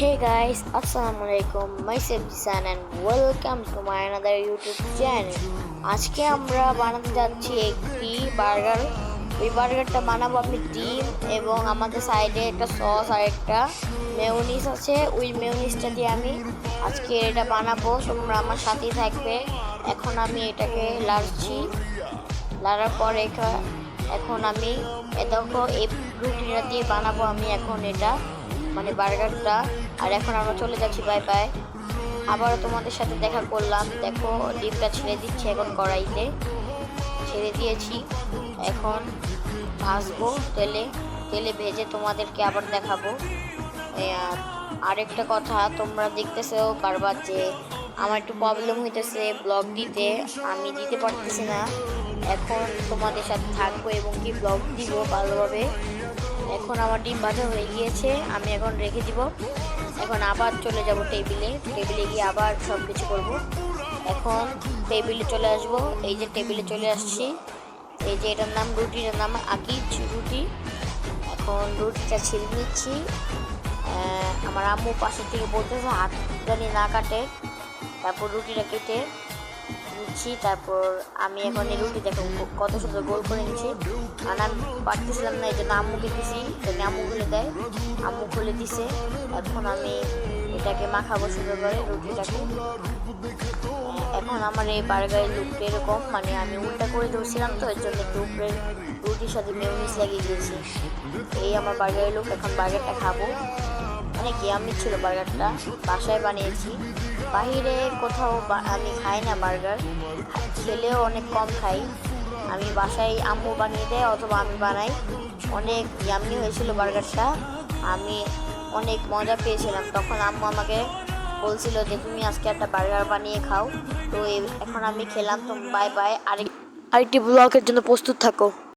Hey guys, Assalamualaikum. Myself Jisan and welcome to my another YouTube channel. আজকে আমরা বানাতে যাচ্ছি একটি বার্গার ওই বার্গারটা বানাবো আমি ডিম এবং আমাদের সাইডে একটা সস আর একটা মেয়নিস আছে। ওই মেয়নিসটা দিয়ে আমি আজকে এটা বানাবো। তোমরা আমার সাথেই থাকবে। এখন আমি এটাকে লাড়ছি। লাড়ার পর এখা- এখন আমি দেখো এই রুটিটা দিয়ে বানাবো আমি এখন এটা। মানে বার্গারটা। আর এখন আমরা চলে যাচ্ছি বাই বাই আবারও তোমাদের সাথে দেখা করলাম। দেখো, ডিমটা ছেড়ে দিচ্ছি এখন কড়াইতে। ছেড়ে দিয়েছি। এখন ভাজবো তেলে। তেলে ভেজে তোমাদেরকে আবার দেখাবো। আর আরেকটা কথা, তোমরা দেখতেছো বারবার যে আমার একটু প্রবলেম হইতেছে ব্লগ দিতে। আমি দিতে পারতেছি না। এখন তোমাদের সাথে থাকব এবং কি ব্লগ দিব ভালোভাবে। এখন আমার ডিম ভাজা হয়ে গিয়েছে, আমি এখন রেখে দিব। এখন আবার চলে যাব টেবিলে টেবিলে গিয়ে আবার সব কিছু করব। এখন টেবিলে চলে আসব, এই যে টেবিলে চলে আসছি। এই যে এটার নাম, রুটিটার নাম আকিজ রুটি। এখন রুটিটা ছিঁড়ে নিচ্ছি আমার আম্মু পাশে থেকে বলতেছে হাত জানি না কাটে। তারপর রুটিটা কেটে নিচ্ছি, তারপর আমি এখন এই রুটি দেখো, কত সুন্দর গোল করে নিচ্ছি। আর আমি পারতেছিলাম না, এই জন্য আম্মুকে দিছি তাহলে আম্মু খুলে দেয়। আম্মু খুলে দিছে, এখন আমি এটাকে মাখাবো সুন্দর করে, রুটিটাকে। এখন আমার এই বার্গারের লুকটা এরকম মানে আমি উল্টা করে ধরছিলাম তো, এর জন্য একটু উপরে রুটির সাথে মেয়নিজ লাগিয়ে দিয়েছি। এই আমার বার্গারের লুক এখন বার্গারটা খাব। অনেক ইয়ামি ছিল বার্গারটা। বাসায় বানিয়েছি। বাহিরে কোথাও আমি খাই না বার্গার। খেলেও অনেক কম খাই। আমি বাসায় আম্মু বানিয়ে দেয় অথবা আমি বানাই। অনেক ইয়ামি হয়েছিল বার্গারটা। আমি অনেক মজা পেয়েছিলাম। তখন আম্মু আমাকে বলছিল যে, তুমি আজকে একটা বার্গার বানিয়ে খাও। তো এখন আমি খেলাম। তো বাই বাই আরেক আরেকটি ব্লগের জন্য প্রস্তুত থাকো।